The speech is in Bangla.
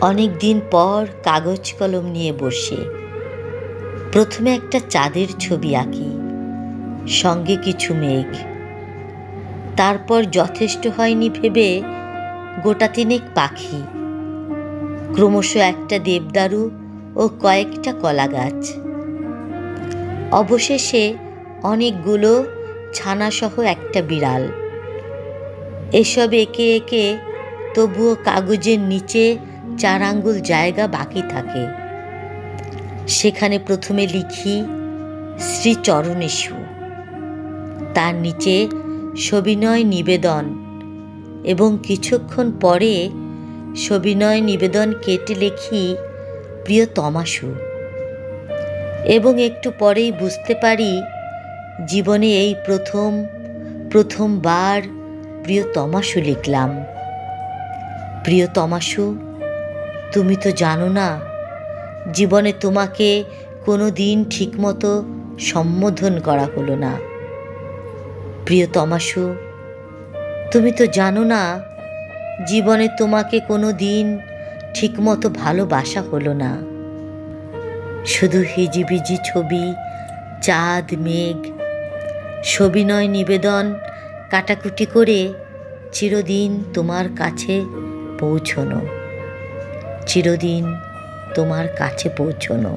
অনেক দিন পর কাগজ কলম নিয়ে বসে। প্রথমে একটা চাঁদের ছবি আঁকি, সঙ্গে কিছু মেঘ। তারপর যথেষ্ট হয়নি ভেবে গোটা তিনেক পাখি, ক্রমশ একটা দেবদারু ও কয়েকটা কলা গাছ অবশেষে অনেকগুলো ছানাসহ একটা বিড়াল। এসব একে একে তবুও কাগজের নিচে চার আঙ্গুল জায়গা বাকি থাকে। সেখানে প্রথমে লিখি শ্রী চরণেশু তার নিচে সবিনয় নিবেদন এবং কিছুক্ষণ পরে সবিনয় নিবেদন কেটে লিখি প্রিয় তমাশু এবং একটু পরেই বুঝতে পারি, জীবনে এই প্রথম, প্রথমবার প্রিয় তমাশু লিখলাম। প্রিয় তমাশু, তুমি তো জানো না, জীবনে তোমাকে কোনো দিন ঠিকমতো সম্বোধন করা হলো না। প্রিয় তমাশু, তুমি তো জানো না, জীবনে তোমাকে কোনো দিন ঠিকমতো ভালোবাসা হলো না। শুধু হিজিবিজি ছবি, চাঁদ, মেঘ সবিনয় নিবেদন কাটাকুটি করে চিরদিন তোমার কাছে পৌঁছনো। চিরদিন তোমার কাছে পৌঁছনো।